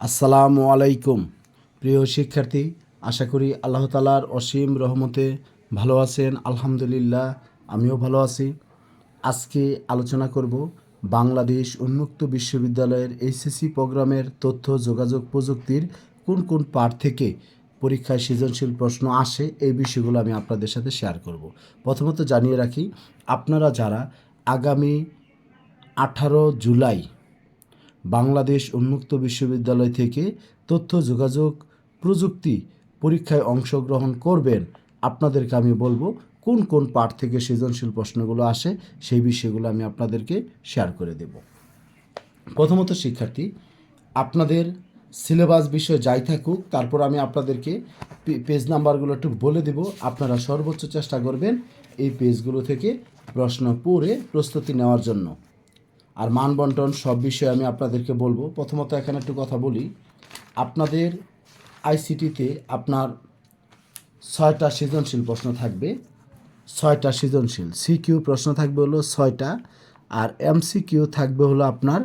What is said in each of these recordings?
আসসালামু আলাইকুম। প্রিয় শিক্ষার্থী, আশা করি আল্লাহ তালার অসীম রহমতে ভালো আছেন। আলহামদুলিল্লাহ, আমিও ভালো আছি। আজকে আলোচনা করব বাংলাদেশ উন্মুক্ত বিশ্ববিদ্যালয়ের এইচএসসি প্রোগ্রামের তথ্য, যোগাযোগ প্রযুক্তির কোন কোন পাঠ থেকে পরীক্ষায় সৃজনশীল প্রশ্ন আসে, এই বিষয়গুলো আমি আপনাদের সাথে শেয়ার করব। প্রথমত জানিয়ে রাখি, আপনারা যারা আগামী আঠারো জুলাই বাংলাদেশ উন্মুক্ত বিশ্ববিদ্যালয় থেকে তথ্য, যোগাযোগ, প্রযুক্তি পরীক্ষায় অংশগ্রহণ করবেন। আপনাদেরকে আমি বলব, কোন কোন পাঠ থেকে সৃজনশীল প্রশ্নগুলো আসে, সেই বিষয়গুলো আমি আপনাদেরকে শেয়ার করে দেব। প্রথমত শিক্ষার্থী, আপনাদের সিলেবাস বিষয় যাই থাকুক, তারপর আমি আপনাদেরকে পেজ নাম্বারগুলো একটু বলে দেব। আপনারা সর্বোচ্চ চেষ্টা করবেন এই পেজগুলো থেকে প্রশ্ন পড়ে প্রস্তুতি নেওয়ার জন্য। আর মান বন্টন সব বিষয়ে আমি আপনাদেরকে বলব। প্রথমত এখানে একটু কথা বলি। আপনাদের আইসিটিতে আপনার ছয়টা সৃজনশীল প্রশ্ন থাকবে। ছয়টা সৃজনশীল। সিকিউ প্রশ্ন থাকবে হলো ছয়টা আর এমসিকিউ থাকবে হলো আপনার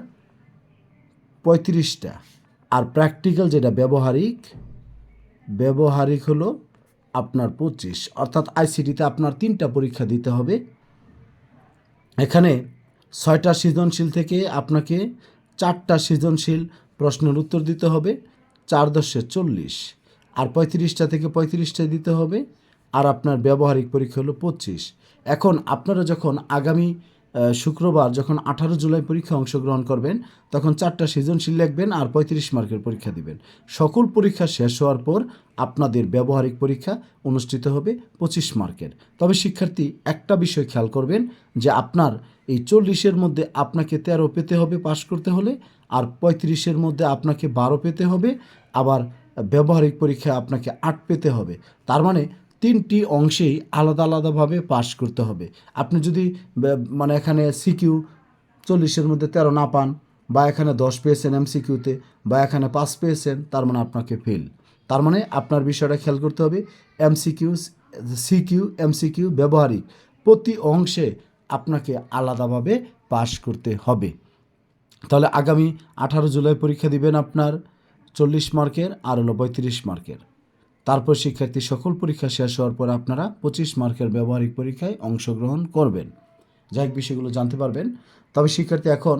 পঁয়ত্রিশটা। আর প্র্যাকটিক্যাল যেটা ব্যবহারিক ব্যবহারিক হলো আপনার পঁচিশ। অর্থাৎ আইসিটিতে আপনার তিনটা পরীক্ষা দিতে হবে। এখানে ছয়টা সৃজনশীল থেকে আপনাকে চারটা সৃজনশীল প্রশ্নের উত্তর দিতে হবে, চার দশে চল্লিশ। আর পঁয়ত্রিশটা থেকে পঁয়ত্রিশটা দিতে হবে, আর আপনার ব্যবহারিক পরীক্ষা হলো পঁচিশ। এখন আপনারা যখন আগামী শুক্রবার যখন আঠারো জুলাই পরীক্ষা অংশগ্রহণ করবেন, তখন চারটা সৃজনশীল লিখবেন আর পঁয়ত্রিশ মার্কের পরীক্ষা দিবেন। সকল পরীক্ষা শেষ হওয়ার পর আপনাদের ব্যবহারিক পরীক্ষা অনুষ্ঠিত হবে পঁচিশ মার্কের। তবে শিক্ষার্থী, একটা বিষয় খেয়াল করবেন যে আপনার এই চল্লিশের মধ্যে আপনাকে তেরো পেতে হবে পাশ করতে হলে, আর পঁয়ত্রিশের মধ্যে আপনাকে বারো পেতে হবে, আবার ব্যবহারিক পরীক্ষায় আপনাকে আট পেতে হবে। তার মানে তিনটি অংশেই আলাদা আলাদাভাবে পাশ করতে হবে। আপনি যদি মানে এখানে সিকিউ চল্লিশের মধ্যে তেরো না পান বা এখানে দশ পেয়েছেন এমসিকিউতে বা এখানে পাস পেয়েছেন, তার মানে আপনাকে ফেল তার মানে আপনার বিষয়টা খেয়াল করতে হবে এমসিকিউ সিকিউ এমসিকিউ ব্যবহারিক প্রতি অংশে আপনাকে আলাদাভাবে পাশ করতে হবে। তাহলে আগামী আঠারো জুলাই পরীক্ষা দিবেন আপনার, চল্লিশ মার্কের আর হলো পঁয়ত্রিশ মার্কের। তারপর শিক্ষার্থী সকল পরীক্ষা শেষ হওয়ার পর আপনারা পঁচিশ মার্কের ব্যবহারিক পরীক্ষায় অংশগ্রহণ করবেন। যাই বিষয়গুলো জানতে পারবেন। তবে শিক্ষার্থী এখন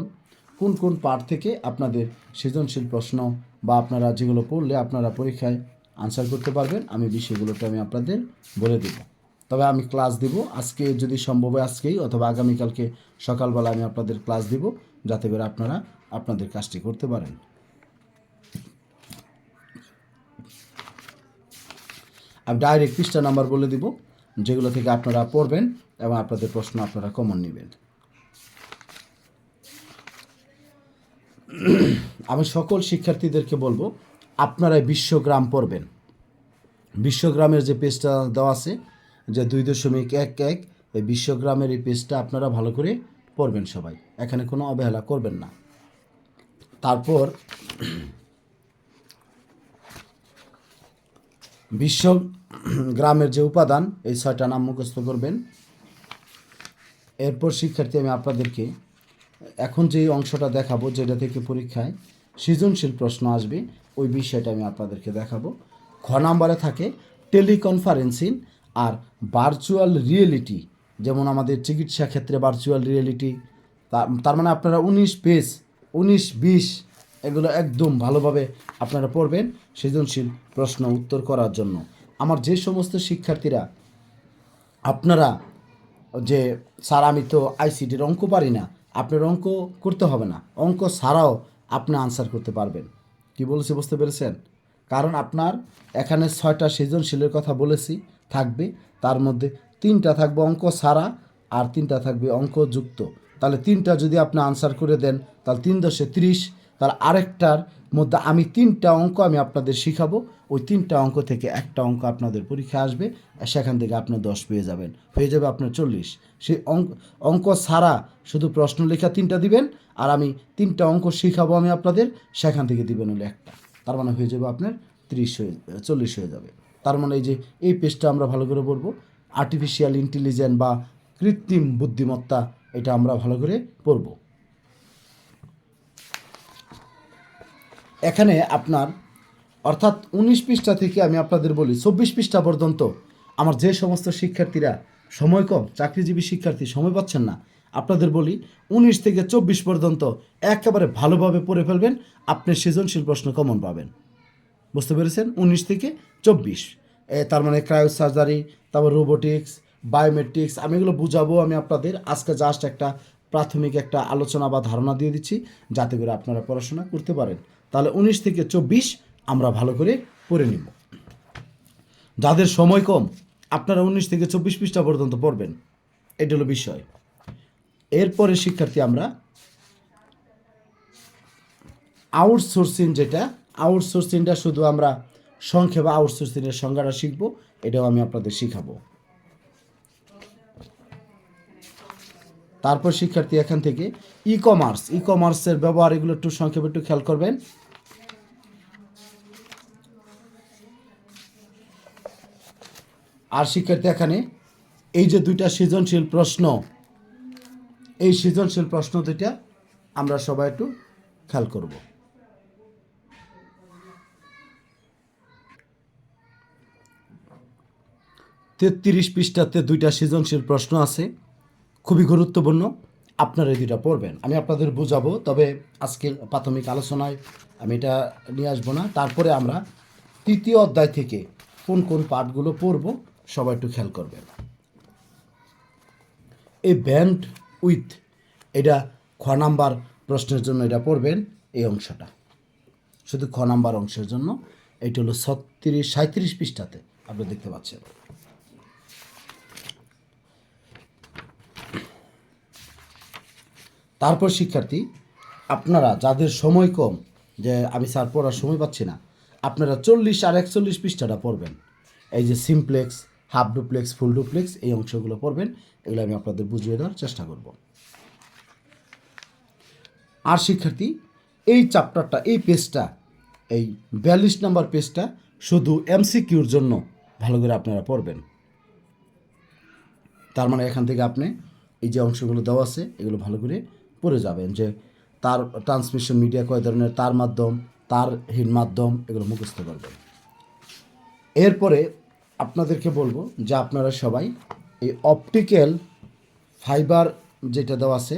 কোন কোন পাঠ থেকে আপনাদের সৃজনশীল প্রশ্ন বা আপনারা যেগুলো পড়লে আপনারা পরীক্ষায় আনসার করতে পারবেন, আমি বিষয়গুলোটা আমি আপনাদের বলে দেব। তবে আমি ক্লাস দিব। আজকে যদি সম্ভব হয় আজকেই অথবা আগামীকালকে সকালবেলা আমি আপনাদের ক্লাস দিব, যাতে করে আপনারা আপনাদের কাজটি করতে পারেন। আমি ডাইরেক্ট পৃষ্ঠা নাম্বার বলে দিব, যেগুলো থেকে আপনারা পড়বেন এবং আপনাদের প্রশ্ন আপনারা কমন নেবেন। আমি সকল শিক্ষার্থীদেরকে বলব আপনারা বিশ্বগ্রাম পড়বেন। বিশ্বগ্রামের যে পেজটা দেওয়া আছে, যে দুই দশমিক এক এক, এই বিশ্বগ্রামের এই পেজটা আপনারা ভালো করে পড়বেন সবাই। এখানে কোনো অবহেলা করবেন না। তারপর বিশ্ব গ্রামের যে উপাদান, এই ছয়টা নাম মুখস্থ করবেন। এরপর শিক্ষার্থী, আমি আপনাদেরকে এখন যে অংশটা দেখাবো, যেটা থেকে পরীক্ষায় সৃজনশীল প্রশ্ন আসবে, ওই বিষয়টা আমি আপনাদেরকে দেখাবো। খ নাম্বারে থাকে টেলিকনফারেন্সিং আর ভার্চুয়াল রিয়েলিটি। যেমন আমাদের চিকিৎসা ক্ষেত্রে ভার্চুয়াল রিয়েলিটি তার মানে আপনারা উনিশ পেজ, উনিশ, বিশ এগুলো একদম ভালোভাবে আপনারা পড়বেন সৃজনশীল প্রশ্ন উত্তর করার জন্য। আমার যে সমস্ত শিক্ষার্থীরা, আপনারা যে, স্যার, আমি তো আইসিটির অঙ্ক পারি না, আপনার অঙ্ক করতে হবে না। অঙ্ক ছাড়াও আপনি আনসার করতে পারবেন। কি বলেছি, বুঝতে পেরেছেন? কারণ আপনার এখানে ছয়টা সৃজনশীলের কথা বলেছি, থাকবে। তার মধ্যে তিনটা থাকবে অঙ্ক ছাড়া আর তিনটা থাকবে অঙ্ক যুক্ত তাহলে তিনটা যদি আপনি আনসার করে দেন, তাহলে তিন দশে ত্রিশ তার আরেকটার মধ্যে আমি তিনটা অঙ্ক আমি আপনাদের শিখাবো। ওই তিনটা অঙ্ক থেকে একটা অঙ্ক আপনাদের পরীক্ষা আসবে সেখান থেকে আপনার দশ পেয়ে যাবেন। হয়ে যাবে আপনার চল্লিশ। সেই অঙ্ক অঙ্ক ছাড়া শুধু প্রশ্ন লেখা তিনটা দিবেন, আর আমি তিনটা অঙ্ক শিখাবো আমি আপনাদের, সেখান থেকে দিবেন হলে একটা। তার মানে হয়ে যাবে আপনার ত্রিশ হয়ে, চল্লিশ হয়ে যাবে। তার মানে এই যে, এই পেজটা আমরা ভালো করে পড়ব। আর্টিফিশিয়াল ইন্টেলিজেন্স বা কৃত্রিম বুদ্ধিমত্তা, এটা আমরা ভালো করে পড়ব। এখানে আপনার, অর্থাৎ উনিশ পৃষ্ঠা থেকে আমি আপনাদের বলি, চব্বিশ পৃষ্ঠা পর্যন্ত আমার যে সমস্ত শিক্ষার্থীরা সময় কম, চাকরিজীবী শিক্ষার্থী সময় পাচ্ছেন না, আপনাদের বলি উনিশ থেকে চব্বিশ পর্যন্ত একেবারে ভালোভাবে পড়ে ফেলবেন, আপনি সৃজনশীল প্রশ্ন কমন পাবেন। বুঝতে পেরেছেন? উনিশ থেকে চব্বিশ। তার মানে ক্রায়ো সার্জারি তারপর রোবোটিক্স বায়োমেট্রিক্স আমি এগুলো বুঝাবো আমি আপনাদের। আজকে জাস্ট একটা প্রাথমিক একটা আলোচনা বা ধারণা দিয়ে দিচ্ছি, যাতে করে আপনারা পড়াশোনা করতে পারেন। তাহলে উনিশ থেকে চব্বিশ আমরা ভালো করে পড়ে নিব। যাদের সময় কম, আপনারা উনিশ থেকে চব্বিশ পৃষ্ঠা পর্যন্ত পড়বেন। এটা হলো বিষয়। এরপরে শিক্ষার্থী আমরা আউটসোর্সিং যেটা আউটসোর্সিংটা শুধু আমরা সংক্ষেপে আউটসোর্সিংয়ের সংজ্ঞাটা শিখব, এটাও আমি আপনাদের শিখাবো। তারপর শিক্ষার্থী এখান থেকে ই কমার্স ই কমার্সের ব্যবহার এগুলো একটু সংক্ষেপে একটু খেয়াল করবেন। আর শিক্ষার্থী এখানে এই যে দুইটা সৃজনশীল প্রশ্ন, এই সৃজনশীল প্রশ্ন দুইটা আমরা সবাই একটু খেয়াল করব। তেত্রিশ পৃষ্ঠাতে দুইটা সৃজনশীল প্রশ্ন আছে, খুবই গুরুত্বপূর্ণ, আপনারা এই দুইটা পড়বেন। আমি আপনাদের বুঝাবো, তবে আজকে প্রাথমিক আলোচনায় আমি এটা নিয়ে আসব না। তারপরে আমরা তৃতীয় অধ্যায় থেকে কোন কোন পাঠগুলো পড়ব সবাই একটু খেয়াল করবেন। এই ব্যান্ড উইথ এটা খ নাম্বার প্রশ্নের জন্য এটা পড়বেন, এই অংশটা। শুধু খ নাম্বার অংশের জন্য। এটা হলো ছত্রিশ সাঁত্রিশ পৃষ্ঠাতে আপনি দেখতে পাচ্ছেন। তারপর শিক্ষার্থী, আপনারা যাদের সময় কম, যে আমি স্যার পড়ার সময় পাচ্ছি না, আপনারা চল্লিশ আর একচল্লিশ পৃষ্ঠাটা পড়বেন। এই যে simplex half duplex, full duplex এই অংশগুলো পড়বেন, এগুলো আমি আপনাদের বুঝিয়ে দেওয়ার চেষ্টা করব। আর শিক্ষার্থী, এই চ্যাপ্টারটা এই পেজটা এই বিয়াল্লিশ নম্বর পেজটা শুধু এমসিকিউর জন্য ভালো করে আপনারা পড়বেন। তার মানে এখান থেকে আপনি এই যে অংশগুলো দেওয়া আছে, এগুলো ভালো করে পড়ে যাবেন যে তার ট্রান্সমিশন মিডিয়া কয় ধরনের, তার মাধ্যম, তার তারহীন মাধ্যম, এগুলো মুখস্থ করবেন। এরপরে আপনাদেরকে বলব যে আপনারা সবাই এই অপটিক্যাল ফাইবার যেটা দেওয়া আছে,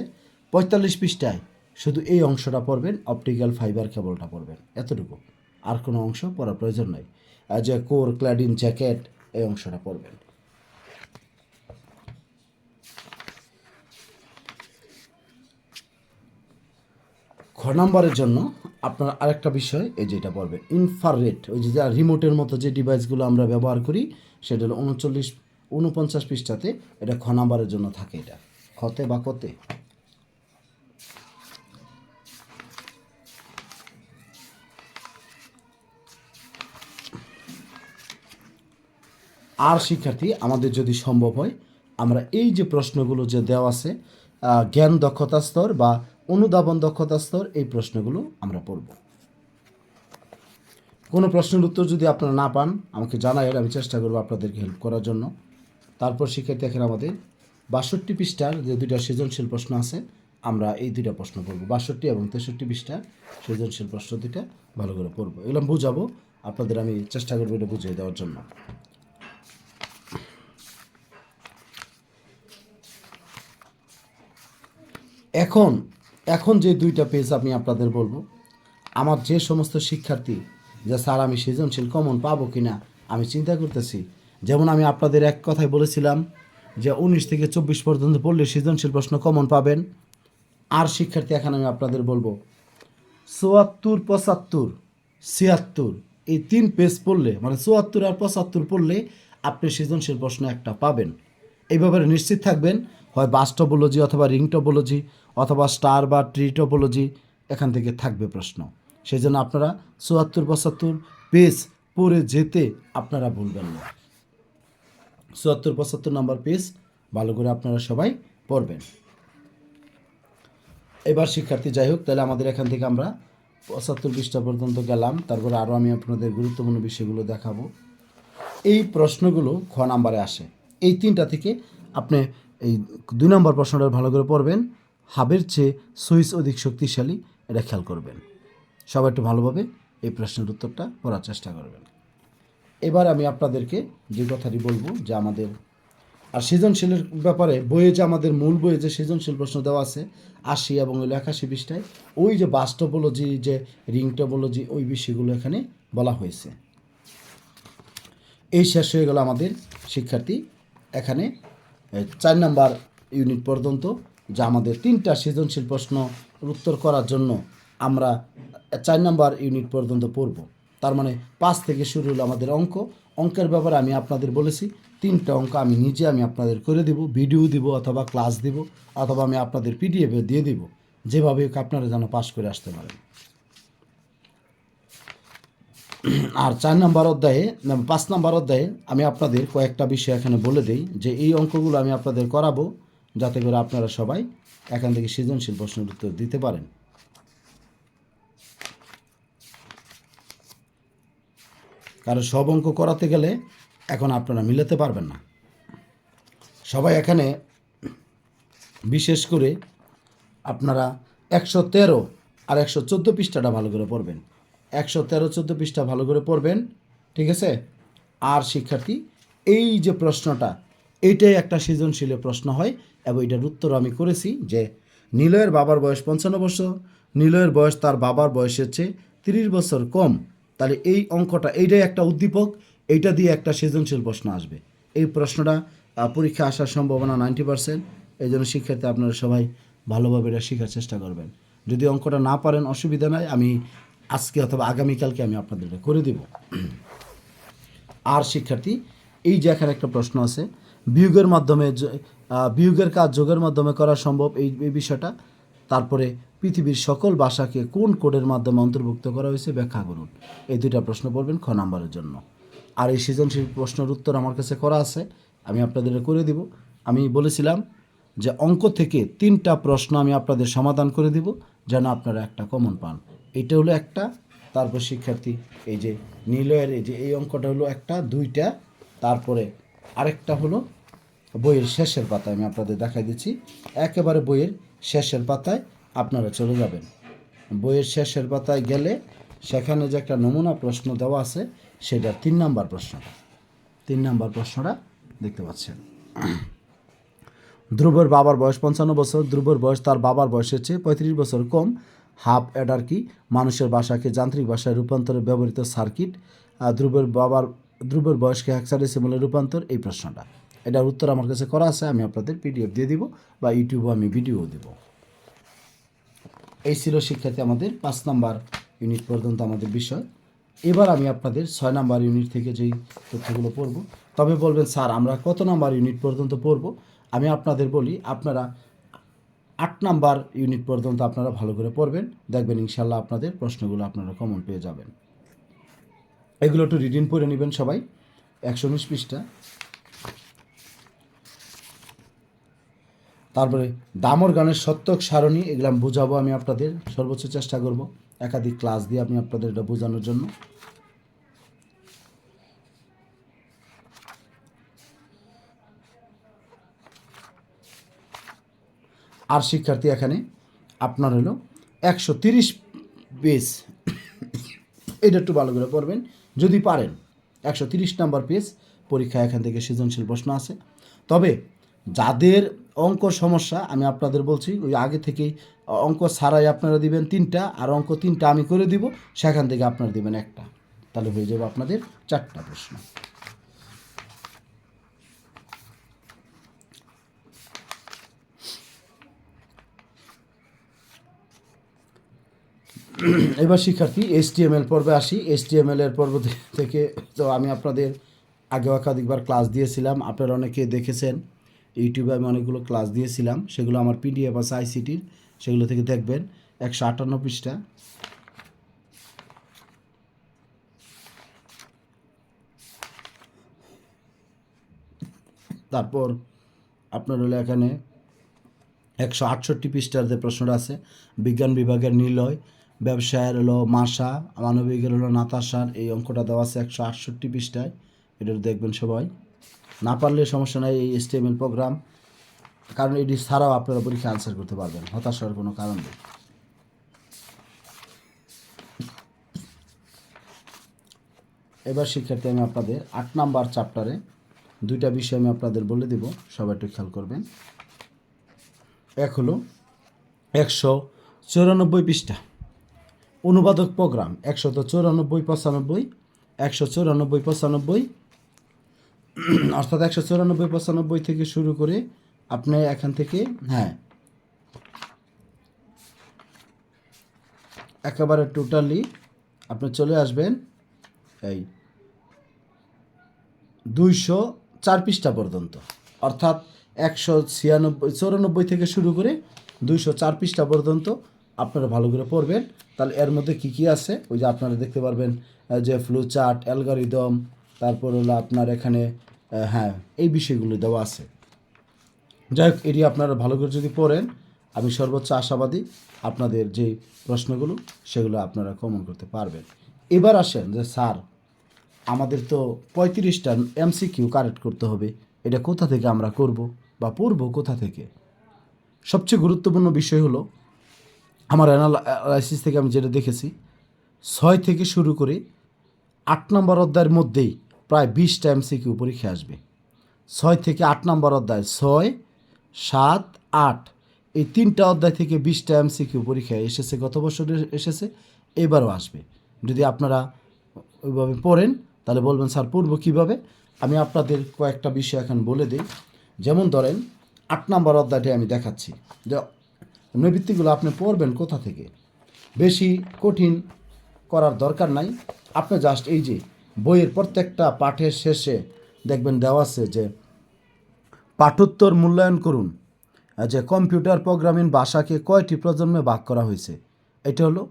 পঁয়তাল্লিশ পৃষ্ঠায় শুধু এই অংশটা পড়বেন অপটিক্যাল ফাইবার কেবলটা পড়বেন, এতটুকু। আর কোনো অংশ পড়ার প্রয়োজন নেই। যে কোর ক্ল্যাডিন জ্যাকেট এই অংশটা পড়বেন। খ নম্বরের জন্য আপনার আরেকটা বিষয়, এই যেটা পড়বে ইনফাররেড ওই যে যা রিমোটের মতো যে ডিভাইসগুলো আমরা ব্যবহার করি, সেটা হলো উনচল্লিশ, উনপঞ্চাশ পৃষ্ঠাতে, এটা খ নম্বরের জন্য থাকে এটা। খতে বা কতে? আর শিক্ষার্থী, আমাদের যদি সম্ভব হয়, আমরা এই যে প্রশ্নগুলো যে দেওয়া আছে জ্ঞান দক্ষতা স্তর বা অনুধাবন দক্ষতা স্তর, এই প্রশ্নগুলো আমরা পড়ব। কোনো প্রশ্নের উত্তর যদি আপনারা না পান, আমাকে জানাই আমি চেষ্টা করব আপনাদেরকে হেল্প করার জন্য। তারপর শিক্ষার্থী এখানে আমাদের বাষট্টি পৃষ্ঠার যে দুইটা সৃজনশীল প্রশ্ন আছে, আমরা এই দুইটা প্রশ্ন পড়ব। বাষট্টি এবং তেষট্টি পৃষ্ঠার সৃজনশীল প্রশ্ন দুইটা ভালো করে পড়ব। এগুলো বুঝাবো, আপনাদের আমি চেষ্টা করব এটা বুঝিয়ে দেওয়ার জন্য। এখন এখন যে দুইটা পেজ আমি আপনাদের বলব, আমার যে সমস্ত শিক্ষার্থী, যে স্যার আমি সৃজনশীল কমন পাবো কি না আমি চিন্তা করতেছি। যেমন আমি আপনাদের এক কথায় বলেছিলাম যে উনিশ থেকে চব্বিশ পর্যন্ত পড়লে সৃজনশীল প্রশ্ন কমন পাবেন। আর শিক্ষার্থী এখন আমি আপনাদের বলব, চুয়াত্তর, পঁচাত্তর, ছিয়াত্তর, এই তিন পেজ পড়লে মানে চুয়াত্তর আর পঁচাত্তর পড়লে আপনি সৃজনশীল প্রশ্ন একটা পাবেন। এই ব্যাপারে নিশ্চিত থাকবেন। হয় বাস টপোলজি অথবা রিং টপোলজি অথবা স্টার বা ট্রি টপোলজি এখান থেকে থাকবে প্রশ্ন। সেই জন্য আপনারা চুয়াত্তর, পঁচাত্তর পেজ পড়ে যেতে আপনারা ভুলবেন না। চুয়াত্তর, পঁচাত্তর নম্বর পেজ ভালো করে আপনারা সবাই পড়বেন। এবার শিক্ষার্থী, যাই হোক, তাহলে আমাদের এখান থেকে আমরা পঁচাত্তর পৃষ্ঠা পর্যন্ত গেলাম। তারপরে আরও আমি আপনাদের গুরুত্বপূর্ণ বিষয়গুলো দেখাবো। এই প্রশ্নগুলো খ নাম্বারে আসে। এই তিনটা থেকে আপনি এই দুই নম্বর প্রশ্নটা ভালো করে পড়বেন। হাবের চেয়ে সুইচ অধিক শক্তিশালী, এটা খেয়াল করবেন। সবাই একটু ভালোভাবে এই প্রশ্নের উত্তরটা করার চেষ্টা করবেন। এবার আমি আপনাদেরকে যে কথাটি বলব, যে আমাদের আর সৃজনশীলের ব্যাপারে বইয়ে যে আমাদের মূল বইয়ে যে সৃজনশীল প্রশ্ন দেওয়া আছে, আশি এবং ওই একাশি পৃষ্ঠায়, ওই যে বাস্তবলজি যে রিং টোপোলজি ওই বিষয়গুলো এখানে বলা হয়েছে। এই শেষ হয়ে গেল আমাদের শিক্ষার্থী। এখানে চার নাম্বার ইউনিট পর্যন্ত, যা আমাদের তিনটা সৃজনশীল প্রশ্ন উত্তর করার জন্য আমরা চার নাম্বার ইউনিট পর্যন্ত পড়ব। তার মানে পাঁচ থেকে শুরু হলো আমাদের অঙ্ক। অঙ্কের ব্যাপারে আমি আপনাদের বলেছি, তিনটা অঙ্ক আমি নিজে আমি আপনাদের করে দিব ভিডিও দিব অথবা ক্লাস দিব, অথবা আমি আপনাদের পিডিএফে দিয়ে দিব। যেভাবে আপনারা যেন পাশ করে আসতে পারেন। আর চার নম্বর অধ্যায়ে পাঁচ নম্বর অধ্যায়ে আমি আপনাদের কয়েকটা বিষয় এখানে বলে দিই যে এই অঙ্কগুলো আমি আপনাদের করাবো যাতে করে আপনারা সবাই এখান থেকে সৃজনশীল প্রশ্নের উত্তর দিতে পারেন। কারণ সব অঙ্ক করাতে গেলে এখন আপনারা মিলাতে পারবেন না। সবাই এখানে বিশেষ করে আপনারা একশো তেরো আর একশো চোদ্দ পৃষ্ঠাটা ভালো করে পড়বেন। একশো তেরো, চোদ্দ পৃষ্ঠা ভালো করে পড়বেন, ঠিক আছে? আর শিক্ষার্থী, এই যে প্রশ্নটা এইটাই একটা সৃজনশীলের প্রশ্ন হয়, এবং এটার উত্তর আমি করেছি যে নিলয়ের বাবার বয়স পঞ্চান্ন বছর, নিলয়ের বয়স তার বাবার বয়সের চেয়ে তিরিশ বছর কম। তাহলে এই অঙ্কটা, এইটাই একটা উদ্দীপক, এইটা দিয়ে একটা সৃজনশীল প্রশ্ন আসবে। এই প্রশ্নটা পরীক্ষা আসার সম্ভাবনা নাইনটি পার্সেন্ট এই জন্য শিক্ষার্থী আপনারা সবাই ভালোভাবে এটা শেখার চেষ্টা করবেন। যদি অঙ্কটা না পারেন, অসুবিধা নাই, আমি আজকে অথবা আগামীকালকে আমি আপনাদের করে দেব। আর শিক্ষার্থী, এই যে এখানে একটা প্রশ্ন আছে, বিয়োগের মাধ্যমে বিয়োগের কাজ যোগের মাধ্যমে করা সম্ভব, এই এই বিষয়টা। তারপরে পৃথিবীর সকল ভাষাকে কোন কোডের মাধ্যমে অন্তর্ভুক্ত করা হয়েছে, ব্যাখ্যা করুন। এই দুইটা প্রশ্ন পড়বেন খ নাম্বারের জন্য। আর এই সৃজনশীল প্রশ্নের উত্তর আমার কাছে করা আছে, আমি আপনাদের করে দিব। আমি বলেছিলাম যে অঙ্ক থেকে তিনটা প্রশ্ন আমি আপনাদের সমাধান করে দিব, যেন আপনারা একটা কমন পান। এটা হলো একটা, তারপর শিক্ষার্থী, এই যে নিলয়ের, এই যে এই অঙ্কটা হলো একটা, দুইটা, তারপরে আরেকটা হলো বইয়ের শেষের পাতায়, আমি আপনাদের দেখাই দিচ্ছি। একেবারে বইয়ের শেষের পাতায় আপনারা চলে যাবেন। বইয়ের শেষের পাতায় গেলে সেখানে যে একটা নমুনা প্রশ্ন দেওয়া আছে সেটা তিন নাম্বার প্রশ্নটা তিন নাম্বার প্রশ্নটা দেখতে পাচ্ছেন। ধ্রুবের বাবার বয়স পঞ্চান্ন বছর, ধ্রুবের বয়স তার বাবার বয়সের চেয়ে পঁয়ত্রিশ বছর কম। হাফ অ্যাডার কি? মানুষের ভাষাকে যান্ত্রিক ভাষায় রূপান্তরে ব্যবহৃত সার্কিট। ধ্রুবের বাবার, ধ্রুবের বয়সকে হেক্সাডেসিমলে রূপান্তর, এই প্রশ্নটা। এটার উত্তর আমার কাছে করা আছে, আমি আপনাদের পিডিএফ দিয়ে দিব বা ইউটিউবে আমি ভিডিও দেব। এই ছিল শিক্ষার্থী আমাদের পাঁচ নাম্বার ইউনিট পর্যন্ত আমাদের বিষয়। এবার আমি আপনাদের ছয় নাম্বার ইউনিট থেকে যেই তথ্যগুলো পড়ব, তবে বলবেন, স্যার, আমরা কত নাম্বার ইউনিট পর্যন্ত পড়ব? আমি আপনাদের বলি, আপনারা আট নাম্বার ইউনিট পর্যন্ত আপনারা ভালো করে পড়বেন। দেখবেন ইনশাল্লাহ আপনাদের প্রশ্নগুলো আপনারা কমন পেয়ে যাবেন। এগুলো একটু রিডিং পড়ে নেবেন সবাই। একশো উনিশ পৃষ্ঠা। তারপরে দামর গানের সত্যক সারণী, এগুলো বোঝাবো আমি আপনাদের। সর্বোচ্চ চেষ্টা করব একাধিক ক্লাস দিয়ে আমি আপনাদের এটা বোঝানোর জন্য। আর শিক্ষার্থী এখানে আপনার হলো একশো তিরিশ পেজ। এটা একটু ভালো করে পড়বেন। যদি পারেন, একশো তিরিশ নাম্বার পেজ পরীক্ষা এখান থেকে সৃজনশীল প্রশ্ন আছে। তবে যাদের অঙ্ক সমস্যা, আমি আপনাদের বলছি, ওই আগে থেকেই অঙ্ক ছাড়াই আপনারা দিবেন তিনটা, আর অঙ্ক তিনটা আমি করে দিব, সেখান থেকে আপনারা দিবেন একটা। তাহলে হয়ে যাবে আপনাদের চারটা প্রশ্ন। এবার শিক্ষার্থী এসটিএমএল পর্বে আসি। এসটিএমএল এর পর্ব থেকে তো আমি আপনাদের আগে একাধিকবার ক্লাস দিয়েছিলাম। আপনারা অনেকে দেখেছেন, ইউটিউবে আমি অনেকগুলো ক্লাস দিয়েছিলাম। সেগুলো আমার পিডিএফ আছে আইসিটির সেগুলো থেকে দেখবেন, একশো আটান্ন পৃষ্ঠা। তারপর আপনার হলো এখানে একশো আটষট্টি পৃষ্ঠার যে প্রশ্নটা আছে, বিজ্ঞান বিভাগের নিলয় ব্যবসায়ের হলো মাসা মানবিকের হলো নাতাশার, এই অঙ্কটা দেওয়া আছে একশো আটষট্টি পৃষ্ঠায়। এটা দেখবেন সবাই। না পারলে সমস্যা নাই, এই এসটিএমএল প্রোগ্রাম কারণ এটি ছাড়াও আপনারা পরীক্ষা আনসার করতে পারবেন, হতাশ হওয়ার কোনো কারণ নেই। এবার শিক্ষার্থী, আমি আপনাদের আট নাম্বার চ্যাপ্টারে দুইটা বিষয় আমি আপনাদের বলে দেব, সবাই একটু খেয়াল করবেন। এক হলো একশো চৌরানব্বই পৃষ্ঠা। অনুবাদক প্রোগ্রাম, একশত চৌরানব্বই, পঁচানব্বই একশো চৌরানব্বই, পঁচানব্বই। অর্থাৎ একশো চৌরানব্বই, পঁচানব্বই থেকে শুরু করে আপনি এখান থেকে হ্যাঁ। একেবারে টোটালি আপনি চলে আসবেন, এই দুইশো চার পৃষ্ঠা পর্যন্ত। অর্থাৎ একশো ছিয়ানব্বই, চৌরানব্বই থেকে শুরু করে দুইশো চার পৃষ্ঠা পর্যন্ত আপনারা ভালো করে পড়বেন। তাহলে এর মধ্যে কি কি আছে? ওই যে আপনারা দেখতে পারবেন যে ফ্লু চার্ট অ্যালগারিদম তারপর হলো আপনার এখানে হ্যাঁ এই বিষয়গুলো দেওয়া আছে। যাই হোক, এটি আপনারা ভালো করে যদি পড়েন, আমি সর্বোচ্চ আশাবাদী আপনাদের যে প্রশ্নগুলো, সেগুলো আপনারা কমন করতে পারবেন। এবার আসেন যে, স্যার, আমাদের তো পঁয়ত্রিশটা এমসিকিউ কারেক্ট করতে হবে। এটা কোথা থেকে আমরা করব বা পড়ব কোথা থেকে? সবচেয়ে গুরুত্বপূর্ণ বিষয় হলো আমার অ্যানালাইসিস থেকে আমি যেটা দেখেছি, ছয় থেকে শুরু করে আট নম্বর অধ্যায়ের মধ্যেই প্রায় বিশ বিশটা এমসিকিউ পরীক্ষা আসবে। ছয় থেকে আট নম্বর অধ্যায়, ছয়, সাত, আট, এই তিনটা অধ্যায় থেকে বিশটা এমসিকিউ পরীক্ষায় এসেছে, গত বছর এসেছে, এবারও আসবে। যদি আপনারা ওইভাবে পড়েন, তাহলে বলবেন, স্যার, পড়ব কীভাবে? আমি আপনাদের কয়েকটা বিষয় এখন বলে দিই। যেমন ধরেন, আট নম্বর অধ্যায়টি আমি দেখাচ্ছি। যে নৈবৃত্তিগুলো আপনি পড়বেন কোথা থেকে? বেশি কঠিন করার দরকার নাই। আপনি জাস্ট এই যে বইয়ের প্রত্যেকটা পাঠের শেষে দেখবেন দেওয়া আছে যে পাঠোত্তর মূল্যায়ন করুন। যে কম্পিউটার প্রোগ্রামিং ভাষাকে কয়টি প্রজন্মে ভাগ করা হয়েছে? এটা হলো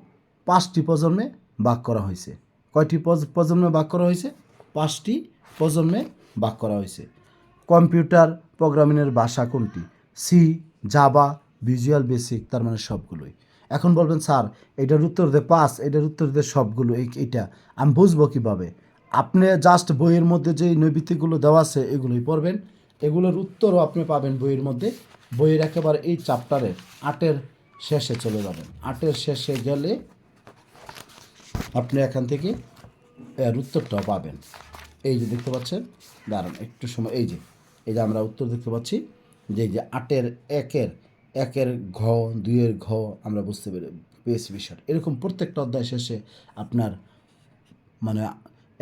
পাঁচটি প্রজন্মে ভাগ করা হয়েছে। কয়টি প্রজন্মে ভাগ করা হয়েছে? পাঁচটি প্রজন্মে ভাগ করা হয়েছে। কম্পিউটার প্রোগ্রামিংয়ের ভাষা কোনটি? সি জাবা ভিজুয়াল বেসিক তার মানে সবগুলোই। এখন বলবেন, স্যার, এটার উত্তর দে পাস, এটার উত্তর দে সবগুলো, এই- এইটা। আমি বুঝব কীভাবে? আপনি জাস্ট বইয়ের মধ্যে যে নৈবিত্তিকগুলো দেওয়া আছে, এগুলোই পড়বেন। এগুলোর উত্তরও আপনি পাবেন বইয়ের মধ্যে। বইয়ের একেবারে এই চ্যাপ্টারের আটের শেষে চলে যাবেন। আটের শেষে গেলে আপনি এখান থেকে এর উত্তরটাও পাবেন। এই যে দেখতে পাচ্ছেন, দাঁড়ান একটু সময়, এই যে এই যে আমরা উত্তর দেখতে পাচ্ছি, যে যে আটের একের একের ঘ, দুইয়ের ঘ আমরা বুঝতে পেরে, পেয়েছি বিষয় এরকম প্রত্যেকটা অধ্যায় শেষে আপনার মানে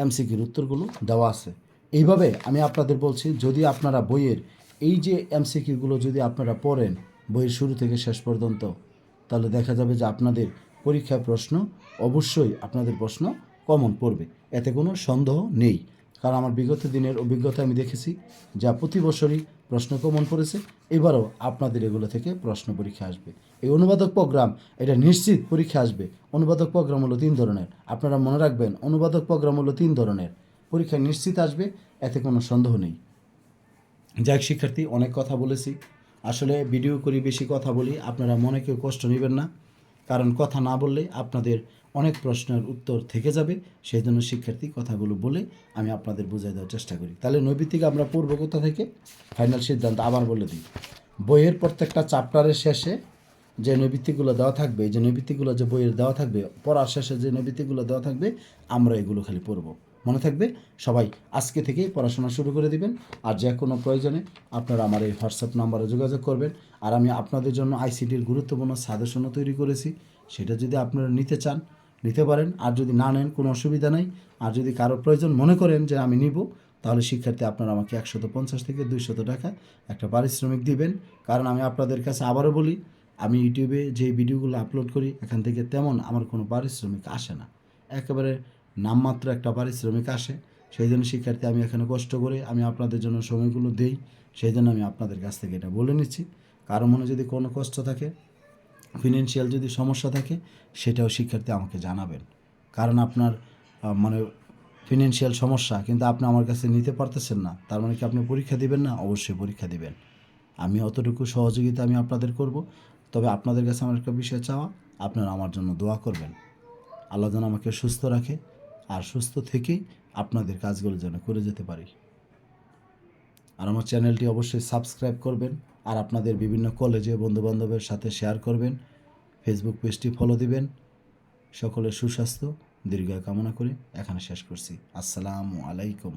এমসিকিউর উত্তরগুলো দেওয়া আছে। এইভাবে আমি আপনাদের বলছি, যদি আপনারা বইয়ের এই যে এমসিকিউগুলো যদি আপনারা পড়েন, বইয়ের শুরু থেকে শেষ পর্যন্ত, তাহলে দেখা যাবে যে আপনাদের পরীক্ষার প্রশ্ন অবশ্যই আপনাদের প্রশ্ন কমন পড়বে। এতে কোনো সন্দেহ নেই। কারণ আমার বিগত দিনের অভিজ্ঞতা আমি দেখেছি, যা প্রতি বছরই প্রশ্ন কমন পড়েছে, এবারও আপনাদের এগুলো থেকে প্রশ্ন পরীক্ষা আসবে। এই অনুবাদক প্রোগ্রাম, এটা নিশ্চিত পরীক্ষা আসবে। অনুবাদক প্রোগ্রাম হলো তিন ধরনের। আপনারা মনে রাখবেন, অনুবাদক প্রোগ্রাম হলো তিন ধরনের। পরীক্ষা নিশ্চিত আসবে, এতে কোনো সন্দেহ নেই। যাক শিক্ষার্থী, অনেক কথা বলেছি। আসলে ভিডিও করি, বেশি কথা বলি। আপনারা মনে কেউ কষ্ট নেবেন না। কারণ কথা না বললে আপনাদের অনেক প্রশ্নের উত্তর থেকে যাবে, সেই জন্য শিক্ষার্থী কথাগুলো বলে আমি আপনাদের বোঝাই দেওয়ার চেষ্টা করি। তাহলে নৈবিত্তিক আমরা পড়ব কোথা থেকে? ফাইনাল সিদ্ধান্ত আবার বলে দিই। বইয়ের প্রত্যেকটা চ্যাপ্টারের শেষে যে নৈবিত্তিকগুলো দেওয়া থাকবে যে নৈবিত্তিকগুলো যে বইয়ের দেওয়া থাকবে, পড়ার শেষে যে নৈবিত্তিকগুলো দেওয়া থাকবে, আমরা এগুলো খালি পড়ব। মনে থাকবে? সবাই আজকে থেকেই পড়াশোনা শুরু করে দিবেন, আর যে কোনো প্রয়োজনে আপনারা আমার এই হোয়াটসঅ্যাপ নাম্বারে যোগাযোগ করবেন। আর আমি আপনাদের জন্য আইসিটির গুরুত্বপূর্ণ সাজেশনও তৈরি করেছি, সেটা যদি আপনারা নিতে চান নিতে পারেন। আর যদি না নেন, কোনো অসুবিধা নাই। আর যদি কারও প্রয়োজন মনে করেন যে আমি নিব, তাহলে শিক্ষার্থী আপনারা আমাকে একশত পঞ্চাশ থেকে দুইশত টাকা একটা পারিশ্রমিক দিবেন। কারণ আমি আপনাদের কাছে আবারও বলি, আমি ইউটিউবে যে ভিডিওগুলো আপলোড করি, এখান থেকে তেমন আমার কোনো পারিশ্রমিক আসে না। একেবারে নামমাত্র একটা পারিশ্রমিক আসে। সেই জন্য শিক্ষার্থী, আমি এখানে কষ্ট করে আমি আপনাদের জন্য সময়গুলো দেই। সেই জন্য আমি আপনাদের কাছ থেকে এটা বলে নিচ্ছি। কারও মনে যদি কোনো কষ্ট থাকে ফিনান্সিয়াল যদি সমস্যা থাকে, সেটাও শিক্ষার্থী আমাকে জানাবেন। কারণ আপনার মানে ফিনান্সিয়াল সমস্যা, কিন্তু আপনি আমার কাছে নিতে পারতেছেন না। তার মানে কি আপনি পরীক্ষা দিবেন না? অবশ্যই পরীক্ষা দিবেন। আমি অতটুকু সহযোগিতা আমি আপনাদের করব। তবে আপনাদের কাছে আমার একটা বিষয় চাওয়া, আপনারা আমার জন্য দোয়া করবেন। আল্লাহ যেন আমাকে সুস্থ রাখে, আর সুস্থ থেকেই আপনাদের কাজগুলো যেন করে যেতে পারি। আর আমার চ্যানেলটি অবশ্যই সাবস্ক্রাইব করবেন। আর আপনাদের বিভিন্ন কলেজে বন্ধুবান্ধবের সাথে শেয়ার করবেন ফেসবুক পেজটি ফলো দিবেন। সকলের সুস্বাস্থ্য, দীর্ঘায় কামনা করে এখানে শেষ করছি। আসসালামু আলাইকুম।